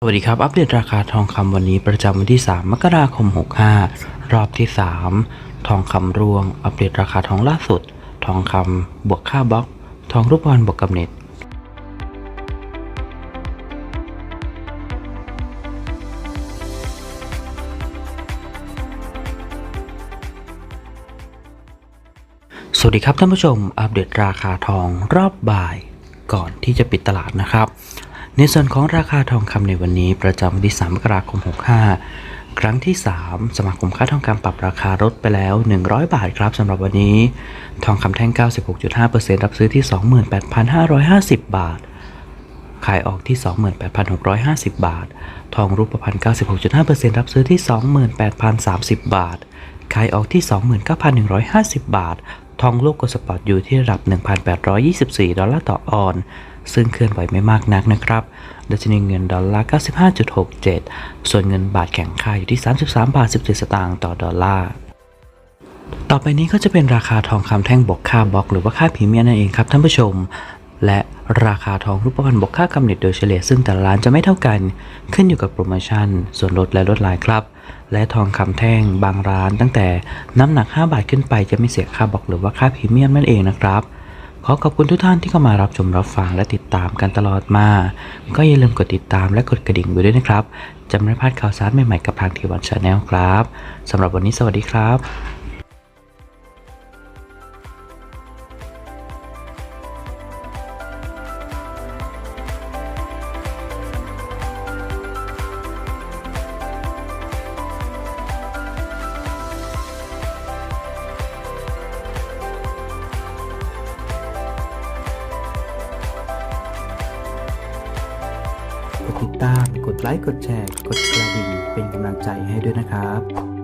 สวัสดีครับ อัปเดตราคาทองคำวันนี้ประจำวันที่ 3 มกราคม 65 รอบที่ 3 ทองคำรวง อัปเดตราคาทองล่าสุด ทองคำบวกค่าบล็อก ทองรูปพรรณบวกกำเนิดสวัสดีครับท่านผู้ชม อัปเดตราคาทองรอบบ่ายก่อนที่จะปิดตลาดนะครับ ในส่วนของราคาทองคำในวันนี้ประจำวันที่ 3 มกราคม 65 ครั้งที่ 3 สมาคมค่าทองคำปรับราคาลดไปแล้ว 100 บาทครับสำหรับวันนี้ ทองคำแท่ง 96.5%รับซื้อที่ 28,550 บาท ขายออกที่ 28,650 บาท ทองรูปพรรณ96.5%รับซื้อที่ 28,030 บาท ขายออกที่ 29,150 บาท ทองโลกกสปอร์ตอยู่ที่ระดับ 1,824 ดอลลาร์ต่อออนซ์ ซึ่งเคลื่อนไหวไม่มากนักนะครับดัชนีเงินดอลลาร์95.67 ส่วนเงินบาทแข็งค่าอยู่ที่ 33 บาท 17 สตางค์ต่อดอลลาร์ต่อไปนี้ก็จะเป็นราคาทองคำแท่งบวกค่าบล็อก หรือว่าค่าพรีเมียมนั่นเองครับท่านผู้ชม และราคาทองรูปพรรณบวกค่ากำเนิดโดยเฉลี่ยซึ่งแต่ละร้านจะไม่เท่ากัน ขึ้นอยู่กับโปรโมชั่น ส่วนลดและลดลายครับ และทองคำแท่งบางร้านตั้งแต่น้ำหนัก 5 บาทขึ้นไปจะไม่เสียค่าบล็อกหรือว่าค่าพรีเมียมนั่นเองนะครับ ขอขอบคุณทุกท่านที่เข้ามารับชมรับฟังและติดตามกันตลอดมา ก็อย่าลืมกดติดตามและกดกระดิ่งไว้ด้วยนะครับ จะไม่พลาดข่าวสารใหม่ๆกับทางทีวันชาแนลครับสำหรับวันนี้สวัสดีครับ ดติดตาม กดไลค์ กดแชร์ กดกระดิ่ง เป็นกำลังใจให้ด้วยนะครับ